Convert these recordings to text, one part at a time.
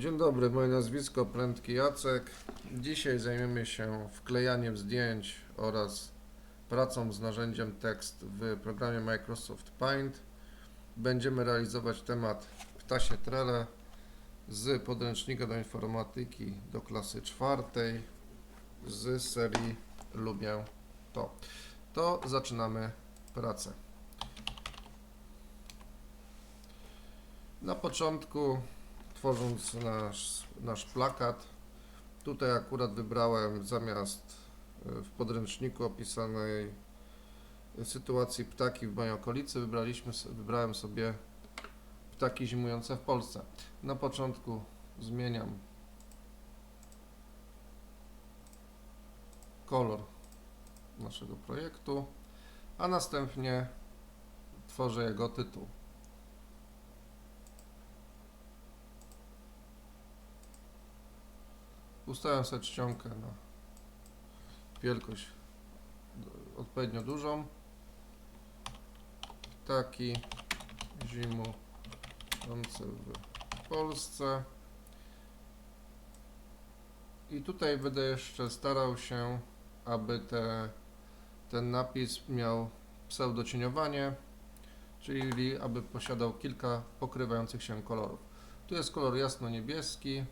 Dzień dobry, moje nazwisko Prędki Jacek. Dzisiaj zajmiemy się wklejaniem zdjęć oraz pracą z narzędziem tekst w programie Microsoft Paint. Będziemy realizować temat ptasie trele z podręcznika do informatyki do klasy czwartej z serii Lubię to. To zaczynamy pracę. Na początku tworząc nasz, nasz plakat. Tutaj akurat wybrałem zamiast e, w podręczniku opisanej sytuacji ptaki w mojej okolicy, wybraliśmy, wybrałem sobie ptaki zimujące w Polsce. Na początku zmieniam kolor naszego projektu, a następnie tworzę jego tytuł. Ustawiam sobie czcionkę na wielkość d- odpowiednio dużą. Ptaki zimujące w Polsce. I tutaj będę jeszcze starał się, aby te, ten napis miał pseudocieniowanie, czyli aby posiadał kilka pokrywających się kolorów. Tu jest kolor jasno-niebieski,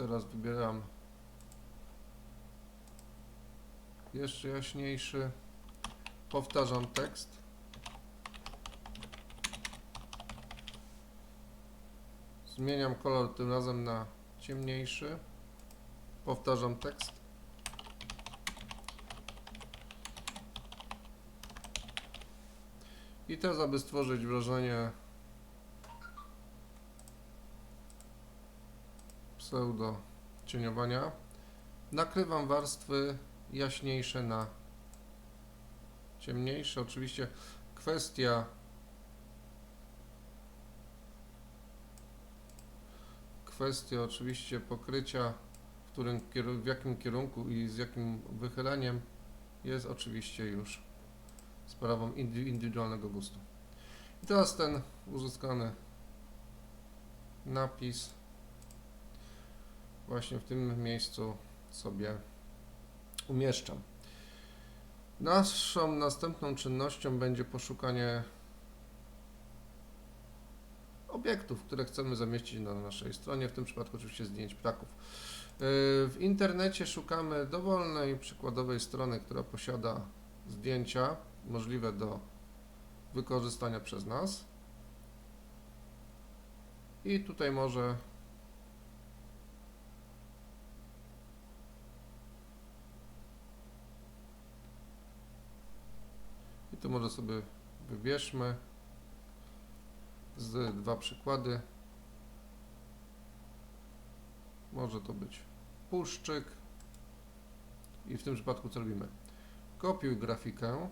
Teraz wybieram jeszcze jaśniejszy. Powtarzam tekst. Zmieniam kolor tym razem na ciemniejszy. Powtarzam tekst. I teraz, aby stworzyć wrażenie pseudo cieniowania. Nakrywam warstwy jaśniejsze na ciemniejsze. Oczywiście kwestia kwestia oczywiście pokrycia, w, którym, w jakim kierunku i z jakim wychyleniem jest oczywiście już sprawą indy- indywidualnego gustu. I teraz ten uzyskany napis właśnie w tym miejscu sobie umieszczam. Naszą następną czynnością będzie poszukanie obiektów, które chcemy zamieścić na naszej stronie, w tym przypadku oczywiście zdjęć ptaków. Yy, W internecie szukamy dowolnej przykładowej strony, która posiada zdjęcia możliwe do wykorzystania przez nas. I tutaj może może sobie wybierzmy z dwa przykłady. Może to być puszczyk. I w tym przypadku co robimy? Kopiuj grafikę.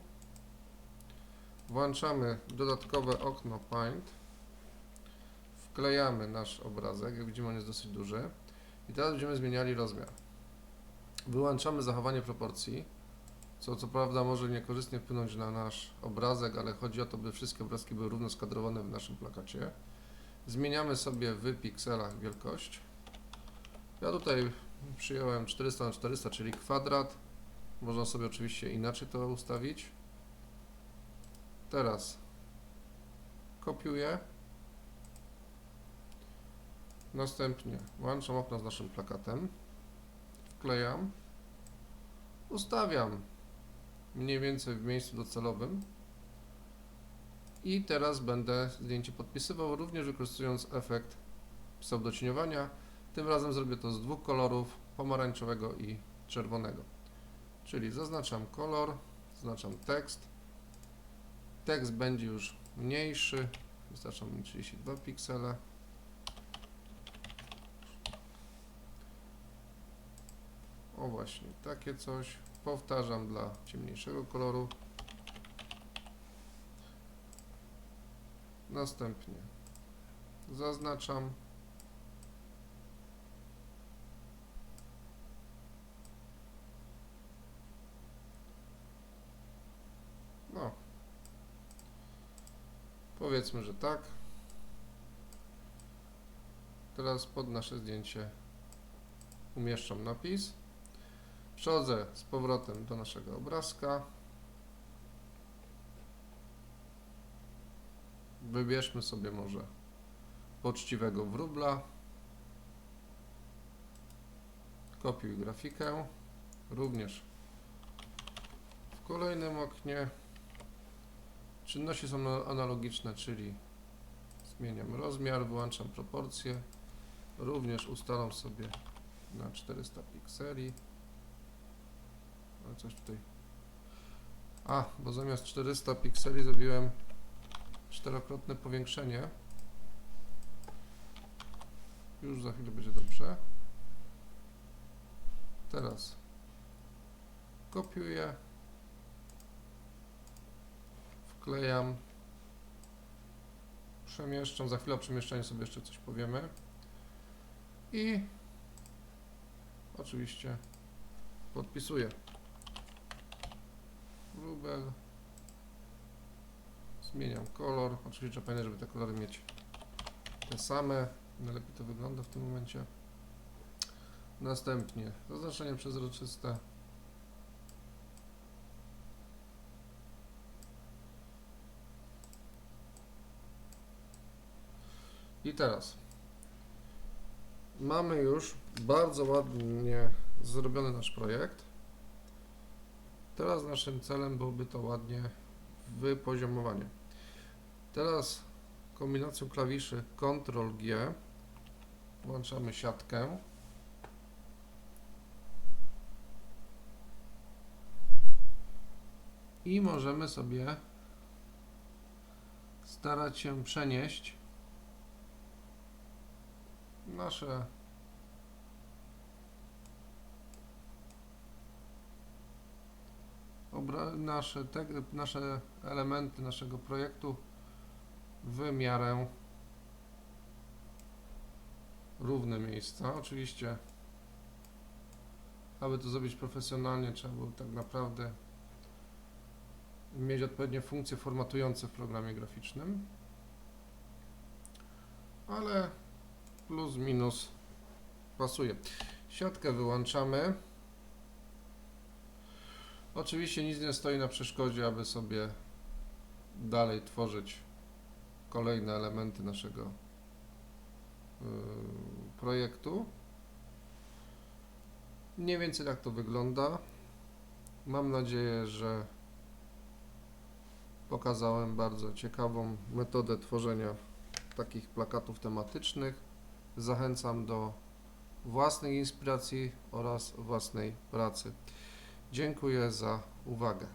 Włączamy dodatkowe okno Paint. Wklejamy nasz obrazek. Jak widzimy on jest dosyć duży. I teraz będziemy zmieniali rozmiar. Wyłączamy zachowanie proporcji co co prawda może niekorzystnie wpłynąć na nasz obrazek, ale chodzi o to, by wszystkie obrazki były równo skadrowane w naszym plakacie. Zmieniamy sobie w pikselach wielkość. Ja tutaj przyjąłem 400 na 400, czyli kwadrat. Można sobie oczywiście inaczej to ustawić. Teraz kopiuję. Następnie włączam okno z naszym plakatem. Wklejam. Ustawiam mniej więcej w miejscu docelowym. I teraz będę zdjęcie podpisywał, również wykorzystując efekt pseudocieniowania. Tym razem zrobię to z dwóch kolorów, pomarańczowego i czerwonego. Czyli zaznaczam kolor, zaznaczam tekst. Tekst będzie już mniejszy, wystarczą mi 32 piksele. O właśnie, takie coś. Powtarzam dla ciemniejszego koloru. Następnie zaznaczam. No. Powiedzmy, że tak. Teraz pod nasze zdjęcie umieszczam napis. Przechodzę z powrotem do naszego obrazka. Wybierzmy sobie może poczciwego wróbla. Kopiuj grafikę. Również w kolejnym oknie czynności są na- analogiczne, czyli zmieniam rozmiar, wyłączam proporcje. Również ustalam sobie na 400 pikseli. Coś tutaj. A, bo zamiast 400 pikseli zrobiłem czterokrotne powiększenie. Już za chwilę będzie dobrze. Teraz kopiuję, wklejam, przemieszczam. Za chwilę o przemieszczaniu sobie jeszcze coś powiemy. I oczywiście podpisuję. Zmieniam kolor. Oczywiście trzeba pamiętać, żeby te kolory mieć te same. Najlepiej to wygląda w tym momencie. Następnie zaznaczenie przezroczyste. I teraz mamy już bardzo ładnie zrobiony nasz projekt. Teraz naszym celem byłoby to ładnie wypoziomowanie. Teraz kombinacją klawiszy Ctrl G włączamy siatkę. I możemy sobie starać się przenieść nasze nasze, te, nasze elementy naszego projektu w miarę równe miejsca. Oczywiście, aby to zrobić profesjonalnie, trzeba było tak naprawdę mieć odpowiednie funkcje formatujące w programie graficznym. Ale plus minus pasuje. Siatkę wyłączamy. Oczywiście nic nie stoi na przeszkodzie, aby sobie dalej tworzyć kolejne elementy naszego yy, projektu. Mniej więcej tak to wygląda. Mam nadzieję, że pokazałem bardzo ciekawą metodę tworzenia takich plakatów tematycznych. Zachęcam do własnej inspiracji oraz własnej pracy. Dziękuję za uwagę.